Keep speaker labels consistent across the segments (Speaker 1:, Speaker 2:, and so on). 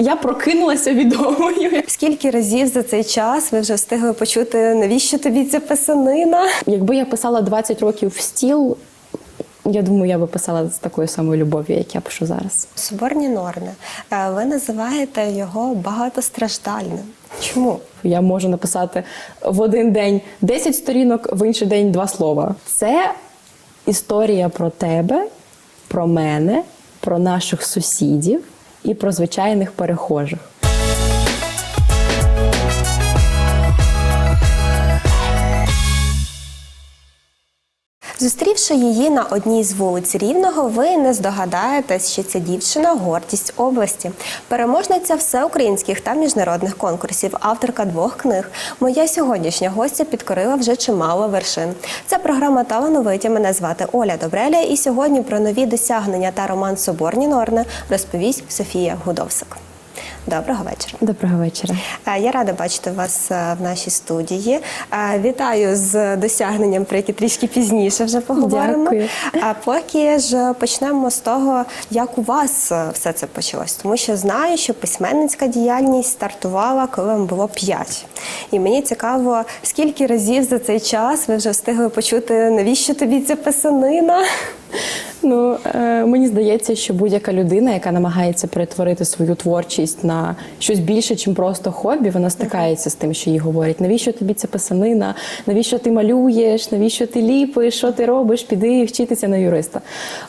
Speaker 1: Я прокинулася відомою.
Speaker 2: Скільки разів за цей час ви вже встигли почути, навіщо тобі ця писанина?
Speaker 1: Якби я писала 20 років в стіл, я думаю, я би писала з такою самою любов'ю, як я пишу зараз.
Speaker 2: Соборні норми. Е, Ви називаєте його багатостраждальним. Чому?
Speaker 1: Я можу написати в один день 10 сторінок, в інший день два слова. Це історія про тебе, про мене, про наших сусідів і про звичайних перехожих.
Speaker 2: Зустрівши її на одній з вулиць Рівного, ви не здогадаєтесь, що ця дівчина гордість області, переможниця всеукраїнських та міжнародних конкурсів, авторка двох книг. Моя сьогоднішня гостя підкорила вже чимало вершин. Це програма Талановиті. Мене звати Оля Добреля. І сьогодні про нові досягнення та роман Соборні норни розповість Софія Гудовсик. Доброго вечора.
Speaker 1: Доброго вечора.
Speaker 2: Е, Я рада бачити вас е, в нашій студії. Е, Вітаю з досягненням, про які трішки пізніше вже поговоримо.
Speaker 1: Дякую.
Speaker 2: А поки ж почнемо з того, як у вас все це почалось. Тому що знаю, що письменницька діяльність стартувала, коли вам було 5. І мені цікаво, скільки разів за цей час ви вже встигли почути, навіщо тобі ця писанина?
Speaker 1: Ну е, мені здається, що будь-яка людина, яка намагається перетворити свою творчість на щось більше, ніж просто хобі, вона стикається з тим, що їй говорять, навіщо тобі ця писанина, навіщо ти малюєш, навіщо ти ліпиш, що ти робиш, піди вчитися на юриста.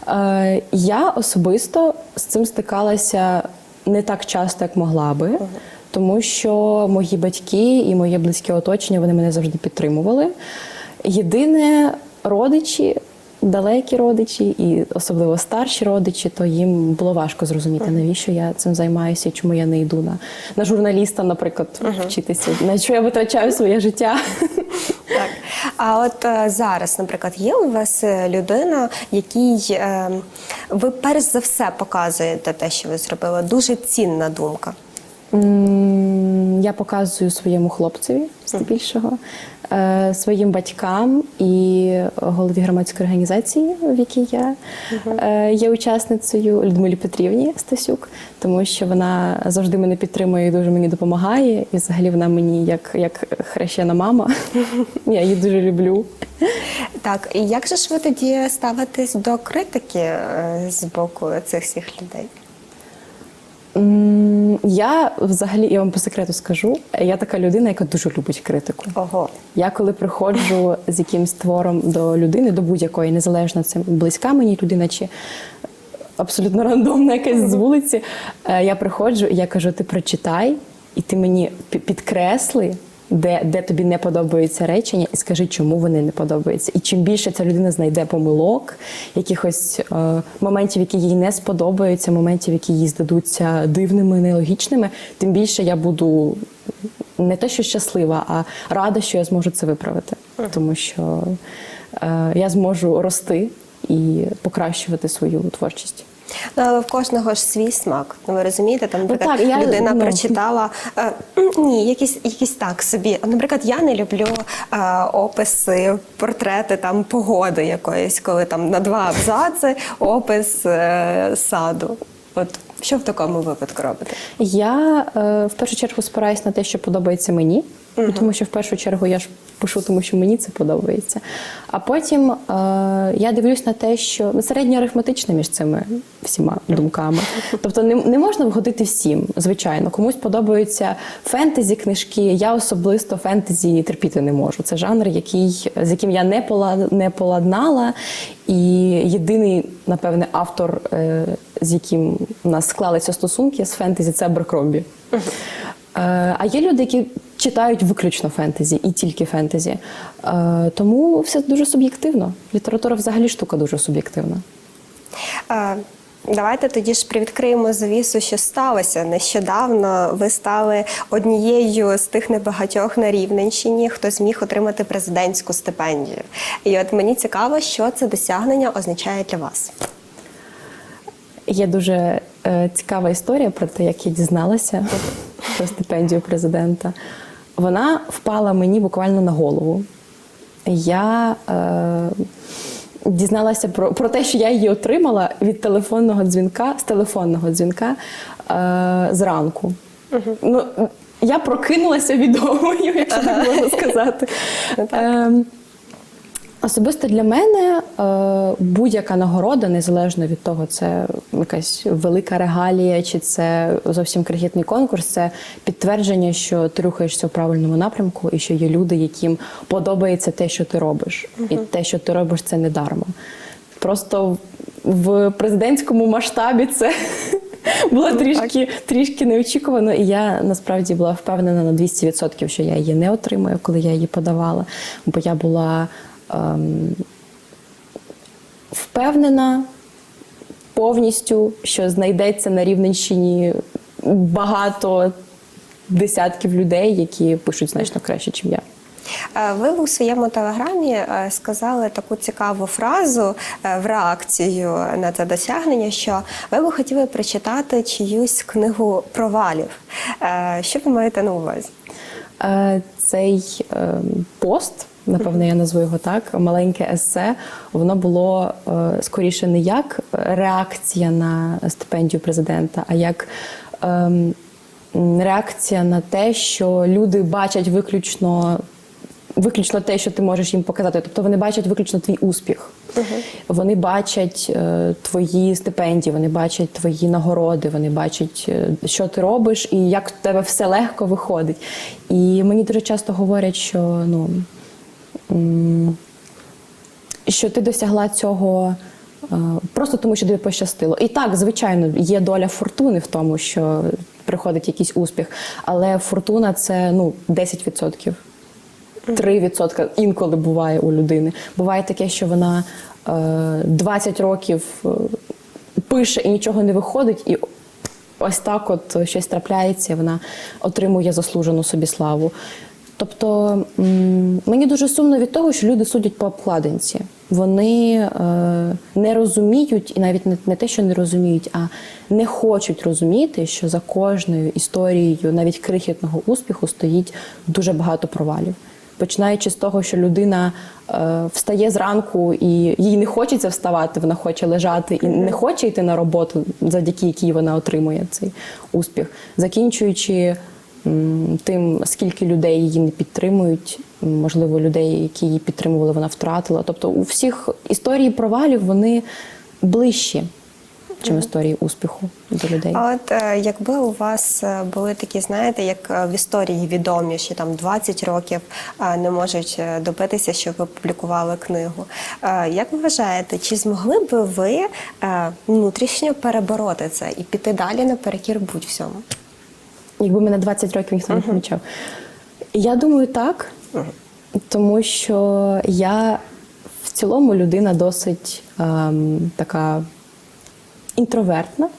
Speaker 1: Е, я особисто з цим стикалася не так часто, як могла би. Тому що мої батьки і моє близьке оточення вони мене завжди підтримували. Єдине, родичі, далекі родичі, і особливо старші родичі, то їм було важко зрозуміти, навіщо я цим займаюся і чому я не йду на, на журналіста, наприклад, вчитися, на що я витрачаю своє життя.
Speaker 2: Так. А от е, зараз, наприклад, є у вас е, людина, якій е, ви перш за все показуєте те, що ви зробили. Дуже цінна думка.
Speaker 1: Я показую своєму хлопцеві здебільшого, е, своїм батькам і голові громадської організації, в якій я е, є учасницею Людмилі Петрівні Стасюк, тому що вона завжди мене підтримує і дуже мені допомагає. І взагалі вона мені як, як хрещена мама. Я її дуже люблю.
Speaker 2: Так, і як же ж ви тоді ставитесь до критики е, з боку цих всіх людей?
Speaker 1: Я взагалі, я вам по секрету скажу, я така людина, яка дуже любить критику.
Speaker 2: Ого.
Speaker 1: Я коли приходжу з якимсь твором до людини, до будь-якої, незалежно це близька мені людина чи абсолютно рандомна якась з вулиці, е, я приходжу і я кажу: ти прочитай, і ти мені підкресли. Де, де тобі не подобаються речення, і скажи, чому вони не подобаються. І чим більше ця людина знайде помилок, якихось е, моментів, які їй не сподобаються, моментів, які їй здадуться дивними, нелогічними, тим більше я буду не те, що щаслива, а рада, що я зможу це виправити. Тому що е, я зможу рости і покращувати свою творчість.
Speaker 2: Ну, але в кожного ж свій смак. Ну, ви розумієте, там, наприклад,
Speaker 1: так, я,
Speaker 2: людина
Speaker 1: ну.
Speaker 2: прочитала е, ні, якісь, якісь так собі. Наприклад, я не люблю е, описи, портрети там погоди якоїсь, коли там на два абзаци опис е, саду. От що в такому випадку робите?
Speaker 1: Я е, в першу чергу спираюсь на те, що подобається мені, тому що в першу чергу я ж пишу, тому що мені це подобається. А потім е, я дивлюсь на те, що ну, середньо арифметичне між цими всіма думками. Тобто не, не можна вгодити всім, звичайно. Комусь подобаються фентезі книжки. Я особисто фентезі терпіти не можу. Це жанр, який, з яким я не, пола- не поладнала. І єдиний, напевне, автор, е, з яким у нас склалися стосунки з фентезі, це Аберкромбі. Е, А є люди, які читають виключно фентезі і тільки фентезі. Е, Тому все дуже суб'єктивно. Література взагалі штука дуже суб'єктивна.
Speaker 2: Е, Давайте тоді ж привідкриємо завісу, що сталося. Нещодавно ви стали однією з тих небагатьох на Рівненщині, хто зміг отримати президентську стипендію. І от мені цікаво, що це досягнення означає для вас.
Speaker 1: Є дуже е, цікава історія про те, як я дізналася про стипендію президента. Вона впала мені буквально на голову. Я е, дізналася про, про те, що я її отримала від телефонного дзвінка, з телефонного дзвінка е, зранку. Ну, я прокинулася відомою, якщо так можна сказати. Ем, Особисто для мене е, будь-яка нагорода, незалежно від того, це якась велика регалія, чи це зовсім крихітний конкурс, це підтвердження, що ти рухаєшся у правильному напрямку, і що є люди, яким подобається те, що ти робиш, і те, що ти робиш, це не дарма. Просто в президентському масштабі це було трішки, трішки неочікувано, і я насправді була впевнена на 200%, що я її не отримаю, коли я її подавала. Бо я була впевнена повністю, що знайдеться на Рівненщині багато десятків людей, які пишуть значно краще, ніж я.
Speaker 2: Е, Ви у своєму телеграмі е, сказали таку цікаву фразу е, в реакцію на це досягнення, що ви би хотіли прочитати чиюсь книгу провалів. Що ви маєте на увазі?
Speaker 1: Цей е, пост, напевно, я назву його так, маленьке есе, воно було е, скоріше не як реакція на стипендію президента, а як ем, реакція на те, що люди бачать виключно. Виключно те, що ти можеш їм показати. Тобто вони бачать виключно твій успіх. Вони бачать е, твої стипендії, вони бачать твої нагороди, вони бачать, е, що ти робиш і як в тебе все легко виходить. І мені дуже часто говорять, що ну. Що ти досягла цього е, просто тому, що тобі пощастило. І так, звичайно, є доля фортуни в тому, що приходить якийсь успіх, але фортуна це ну 10%. 3% інколи буває у людини. Буває таке, що вона е, 20 років е, пише і нічого не виходить, і ось так от щось трапляється, вона отримує заслужену собі славу. Тобто мені дуже сумно від того, що люди судять по обкладинці. Вони е, не розуміють, і навіть не, не те, що не розуміють, а не хочуть розуміти, що за кожною історією, навіть крихітного успіху, стоїть дуже багато провалів. Починаючи з того, що людина е, встає зранку і їй не хочеться вставати, вона хоче лежати і не хоче йти на роботу, завдяки якій вона отримує цей успіх, закінчуючи тим, скільки людей її не підтримують, можливо, людей, які її підтримували, вона втратила. Тобто, у всіх історії провалів вони ближчі, чим історії успіху до людей.
Speaker 2: А от е, якби у вас е, були такі, знаєте, як е, в історії відомі, що там 20 років не можуть добитися, щоб ви публікували книгу. Як ви вважаєте, чи змогли би ви внутрішньо перебороти це і піти далі наперекір будь-всьому?
Speaker 1: Якби мене 20 років ніхто не помічав. Я думаю, так. Тому що я в цілому людина досить ем, така інтровертна.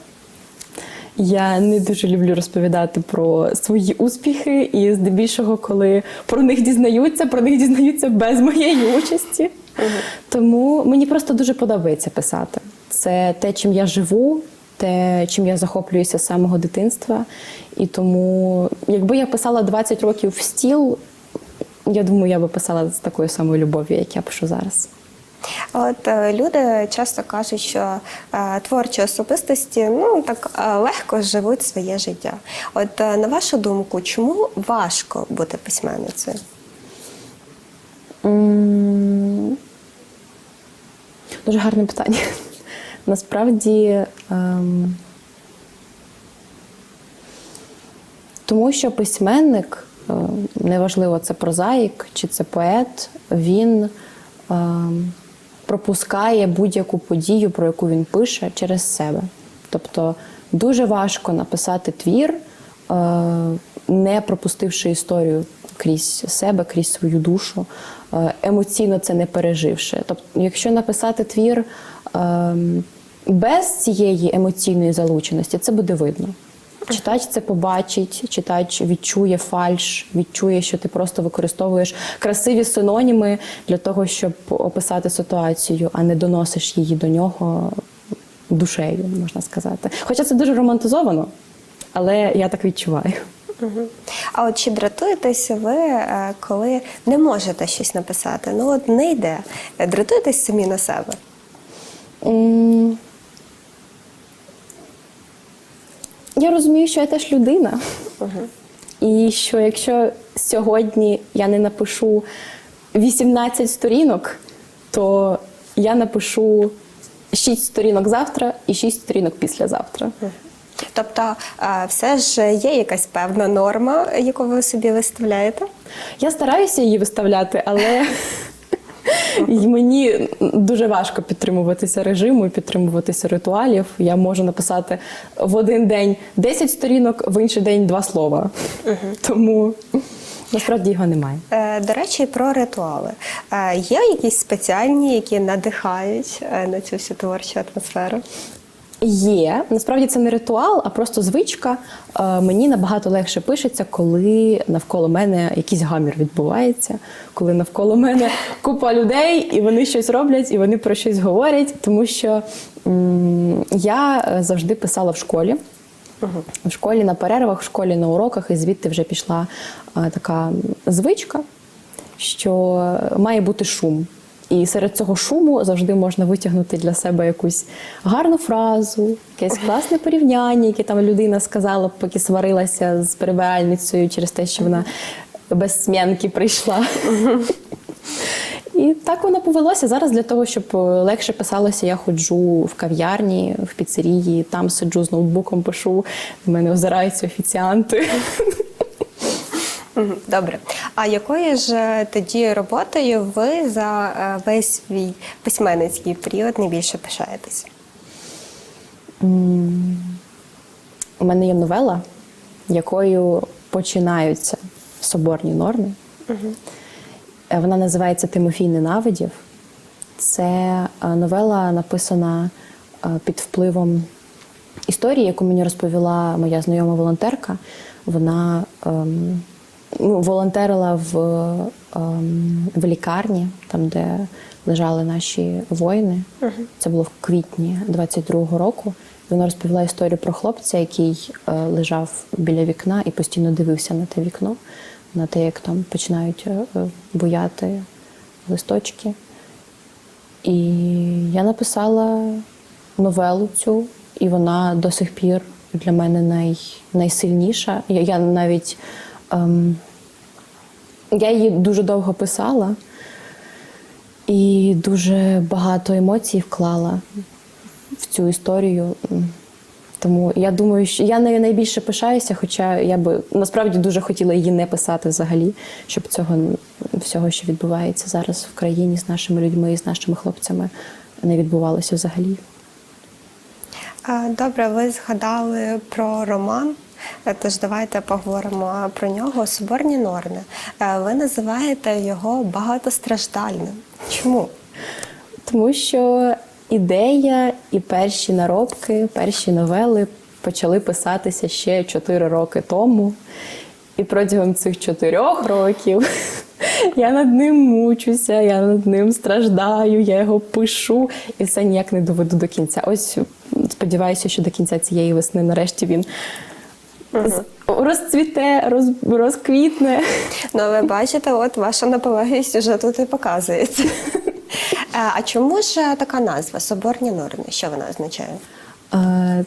Speaker 1: Я не дуже люблю розповідати про свої успіхи, і здебільшого, коли про них дізнаються, про них дізнаються без моєї участі. Тому мені просто дуже подобається писати. Це те, чим я живу, те, чим я захоплююся з самого дитинства. І тому, якби я писала 20 років в стіл, я думаю, я би писала з такою самою любов'ю, як я пишу зараз.
Speaker 2: От е, люди часто кажуть, що е, творчі особистості ну так е, легко живуть своє життя. От е, на вашу думку, чому важко бути письменницею?
Speaker 1: М, Дуже гарне питання. Насправді, тому що письменник, е, неважливо, це прозаїк чи це поет, він ем, пропускає будь-яку подію, про яку він пише, через себе. Тобто дуже важко написати твір, е, не пропустивши історію крізь себе, крізь свою душу, е, емоційно це не переживши. Тобто, якщо написати твір ем, без цієї емоційної залученості, це буде видно. Читач це побачить, читач відчує фальш, відчує, що ти просто використовуєш красиві синоніми для того, щоб описати ситуацію, а не доносиш її до нього душею, можна сказати. Хоча це дуже романтизовано, але я так відчуваю.
Speaker 2: А от чи дратуєтеся ви, е, коли не можете щось написати? Ну от не йде. Дратуєтесь самі на себе?
Speaker 1: Я розумію, що я теж людина. І що якщо сьогодні я не напишу 18 сторінок, то я напишу 6 сторінок завтра і 6 сторінок післязавтра.
Speaker 2: Тобто, е, все ж є якась певна норма, яку ви собі виставляєте?
Speaker 1: Я стараюся її виставляти, але і мені дуже важко підтримуватися режиму і підтримуватися ритуалів. Я можу написати в один день 10 сторінок, в інший день два слова. Тому насправді його немає.
Speaker 2: Е, До речі, про ритуали. Е, Є якісь спеціальні, які надихають е, на цю всю творчу атмосферу?
Speaker 1: Є насправді це не ритуал, а просто звичка. Е, Мені набагато легше пишеться, коли навколо мене якийсь гамір відбувається, коли навколо мене купа людей, і вони щось роблять, і вони про щось говорять. Тому що я е, завжди писала в школі. В школі на перервах, в школі на уроках, і звідти вже пішла е, така звичка, що має бути шум. І серед цього шуму завжди можна витягнути для себе якусь гарну фразу, якесь класне порівняння, яке там людина сказала, поки сварилася з прибиральницею через те, що вона без см'янки прийшла. І так воно повелося. Зараз для того, щоб е, легше писалося, я ходжу в кав'ярні, в піцерії, там сиджу з ноутбуком, пишу. В мене озираються офіціанти.
Speaker 2: Добре. А якою ж е, тоді роботою ви за е, весь свій письменницький період найбільше пишаєтесь?
Speaker 1: У мене є новела, якою починаються соборні норми. Е, Вона називається Тимофій ненавидів. Це новела написана під впливом історії, яку мені розповіла моя знайома волонтерка. Вона ем, волонтерила в, ем, в лікарні, там, де лежали наші воїни. Це було в квітні 22-го року. Вона розповіла історію про хлопця, який е, лежав біля вікна і постійно дивився на те вікно, на те, як там починають е, е, буяти листочки. І я написала новелу цю, і вона до сих пір для мене най, найсильніша. Я, я навіть ем, я її дуже довго писала і дуже багато емоцій вклала в цю історію. Тому я думаю, що я нею найбільше пишаюся, хоча я би насправді дуже хотіла її не писати взагалі, щоб цього всього, що відбувається зараз в країні з нашими людьми і з нашими хлопцями, не відбувалося взагалі.
Speaker 2: Добре, ви згадали про роман. Тож давайте поговоримо про нього. Соборні норми. Е, Ви називаєте його багатостраждальним. Чому?
Speaker 1: Тому що ідея і перші наробки, перші новели почали писатися ще 4 роки тому. І протягом цих чотирьох років я над ним мучуся, я над ним страждаю, я його пишу і все ніяк не доведу до кінця. Ось сподіваюся, що до кінця цієї весни нарешті він розцвіте, роз, розквітне.
Speaker 2: Ну, ви бачите, от ваша наполегливість вже тут і показується. Е, А чому ж така назва Соборні норми? Що вона означає?
Speaker 1: Е,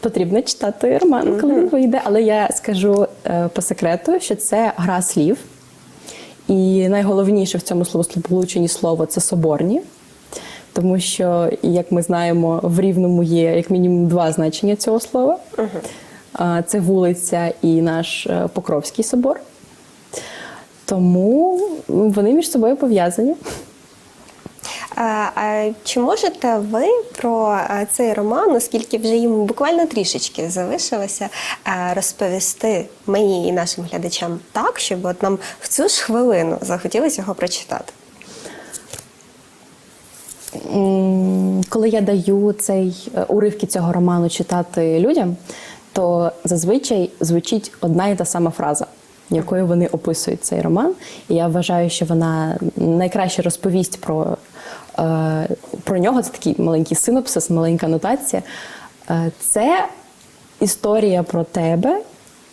Speaker 1: Потрібно читати роман, коли він вийде, але я скажу е, по секрету, що це гра слів. І найголовніше в цьому словосполученні слово це соборні. Тому що, як ми знаємо, в рівному є як мінімум два значення цього слова: А, це вулиця і наш е, Покровський собор. Тому вони між собою пов'язані.
Speaker 2: А, а чи можете ви про е, цей роман, оскільки вже йому буквально трішечки залишилося, е, розповісти мені і нашим глядачам так, щоб от нам в цю ж хвилину захотілося його прочитати?
Speaker 1: Коли я даю цей уривки цього роману читати людям, то зазвичай звучить одна і та сама фраза, якою вони описують цей роман. І я вважаю, що вона найкраще розповість про, е, про нього. Це такий маленький синопсис, маленька нотація. Е, Це історія про тебе,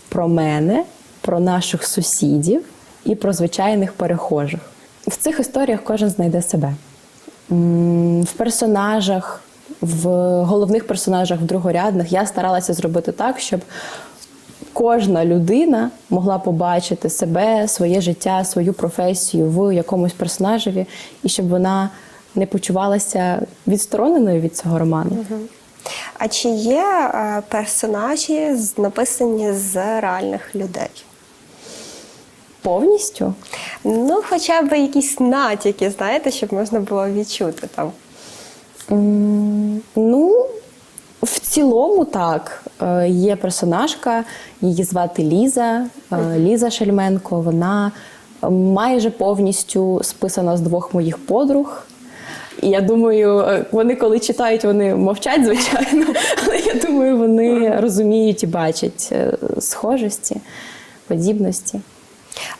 Speaker 1: про мене про наших сусідів і про звичайних перехожих. В цих історіях кожен знайде себе. В персонажах, в головних персонажах, в другорядних я старалася зробити так, щоб кожна людина могла побачити себе, своє життя, свою професію в якомусь персонажеві, і щоб вона не почувалася відстороненою від цього роману.
Speaker 2: А чи є е, персонажі написані з реальних людей?
Speaker 1: Повністю
Speaker 2: Ну, хоча б якісь натяки, знаєте, щоб можна було відчути там.
Speaker 1: Ну, в цілому так. Е, Є персонажка, її звати Ліза, е, Ліза Шельменко. Вона майже повністю списана з двох моїх подруг. І я думаю, е, вони коли читають, вони мовчать, звичайно, але я думаю, вони розуміють і бачать схожості, подібності.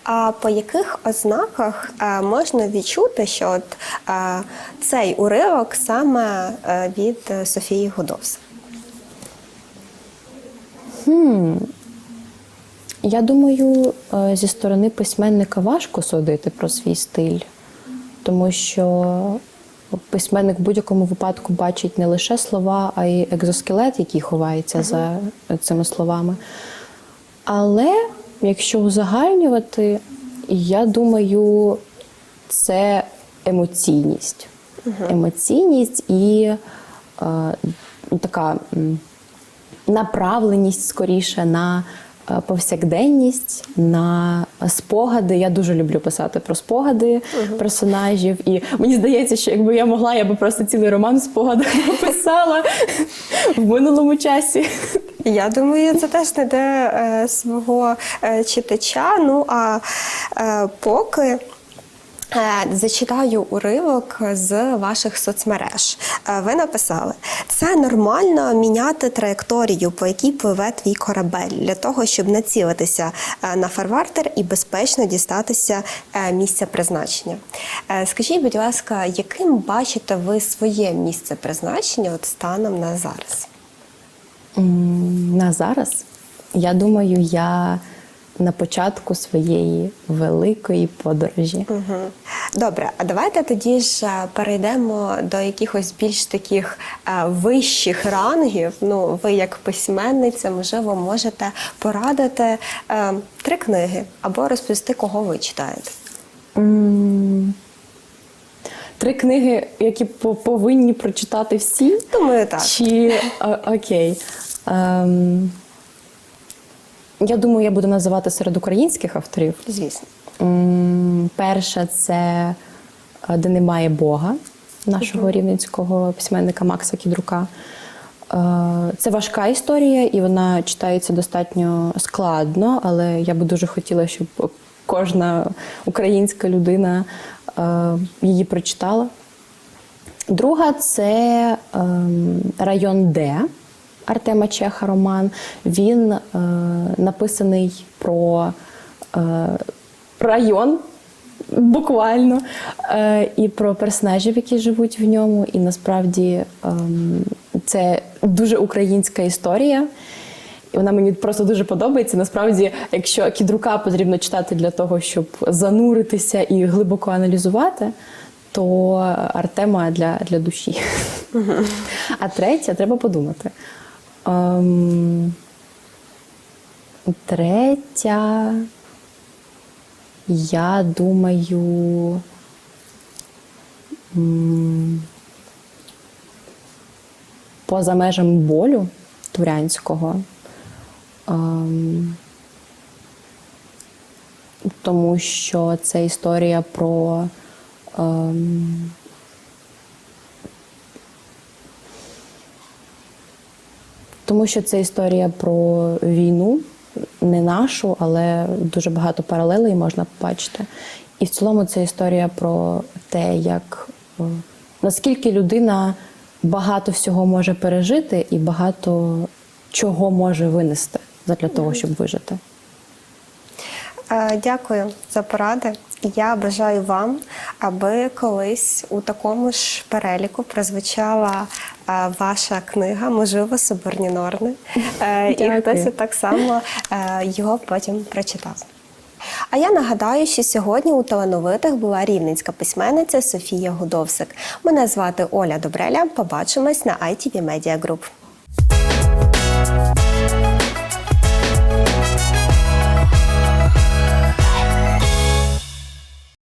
Speaker 2: А по яких ознаках е, можна відчути, що от, е, цей уривок саме е, від Софії Гудовс?
Speaker 1: Я думаю, зі сторони письменника важко судити про свій стиль, тому що письменник в будь-якому випадку бачить не лише слова, а й екзоскелет, який ховається за цими словами. Але якщо узагальнювати, я думаю, це емоційність. Емоційність і е, така. направленість скоріше на е, повсякденність, на спогади. Я дуже люблю писати про спогади персонажів. І мені здається, що якби я могла, я би просто цілий роман в спогадах написала в минулому часі.
Speaker 2: Я думаю, це теж знайде е, свого е, читача. Ну а е, поки. Е, Зачитаю уривок з ваших соцмереж. Е, Ви написали: це нормально міняти траєкторію, по якій пливе твій корабель, для того, щоб націлитися е, на фарвартер і безпечно дістатися місця призначення. Скажіть, будь ласка, яким бачите ви своє місце призначення от станом на зараз?
Speaker 1: На зараз, я думаю, я на початку своєї великої подорожі.
Speaker 2: Мгм. Добре, а давайте тоді ж е, перейдемо до якихось більш таких е, вищих рангів. Ну, ви як письменниця, можливо, можете порадити е, три книги або розповісти, кого ви читаєте.
Speaker 1: Три книги, які повинні прочитати всі.
Speaker 2: Думаю, так.
Speaker 1: Чи о- окей. Ем, я думаю, я буду називати серед українських авторів.
Speaker 2: Звісно.
Speaker 1: М, Перша це е, Де немає Бога нашого рівненського письменника Макса Кідрука. Е, Це важка історія, і вона читається достатньо складно, але я би дуже хотіла, щоб кожна українська людина її прочитала. Друга це ем, район Д Артема Чеха роман. Він е, написаний про е, район. Буквально е, і про персонажів, які живуть в ньому. І насправді ем, це дуже українська історія. І вона мені просто дуже подобається. Насправді, якщо кідрука потрібно читати для того, щоб зануритися і глибоко аналізувати, то Артема для, для душі. А третя, треба подумати. Ем, третя, я думаю. Поза межами болю турянського. Ем, тому що це історія про ем, тому що це історія про війну, не нашу, але дуже багато паралелей можна побачити. І в цілому це історія про те, як е, наскільки людина багато всього може пережити і багато чого може винести для того, щоб вижити.
Speaker 2: Е, Дякую за поради. Я бажаю вам, аби колись у такому ж переліку прозвучала е, ваша книга, можливо, Соборні норми. Е, І хтось так само його потім прочитав. А я нагадаю, що сьогодні у талановитих була рівненська письменниця Софія Гудовсик. Мене звати Оля Добреля. Побачимось на ITV Media Group.